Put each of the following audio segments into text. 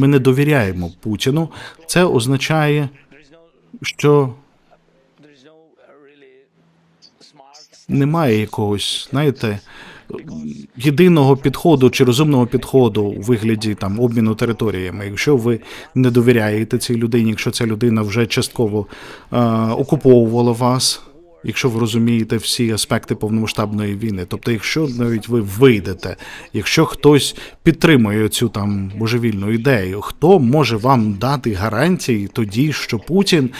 Ми не довіряємо Путіну. Це означає, що немає якогось, знаєте, єдиного підходу чи розумного підходу у вигляді там обміну територіями. Якщо ви не довіряєте цій людині, якщо ця людина вже частково е, окуповувала вас. Якщо ви розумієте всі аспекти повномасштабної війни, тобто, якщо навіть ви вийдете, якщо хтось підтримує цю там божевільну ідею, хто може вам дати гарантії тоді, що Путін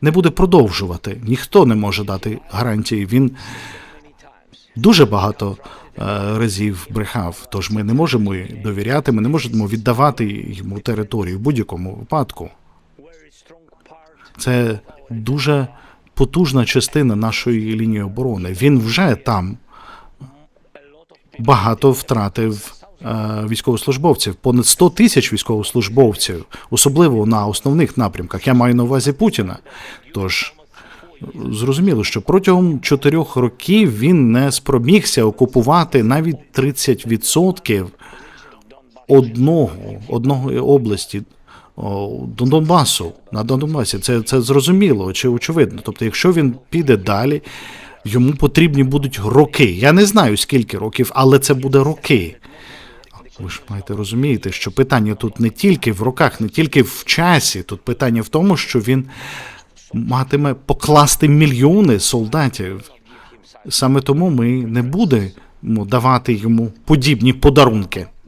не буде продовжувати? Ніхто не може дати гарантії. Він дуже багато е, разів брехав. Тож ми не можемо довіряти, ми не можемо віддавати йому територію в будь-якому випадку. Це дуже потужна частина нашої лінії оборони. Він вже там багато втратив е, військовослужбовців, понад 100 тисяч військовослужбовців, особливо на основних напрямках. Я маю на увазі Путіна. Тож зрозуміло, що протягом чотирьох років він не спромігся окупувати навіть 30% одного одного області. До Донбасу на Донбасі. Це, це зрозуміло чи очевидно. Тобто, якщо він піде далі, йому потрібні будуть роки. Я не знаю скільки років, але це буде роки. Ви ж маєте розуміти, що питання тут не тільки в роках, не тільки в часі. Тут питання в тому, що він матиме покласти мільйони солдатів. Саме тому ми не будемо давати йому подібні подарунки.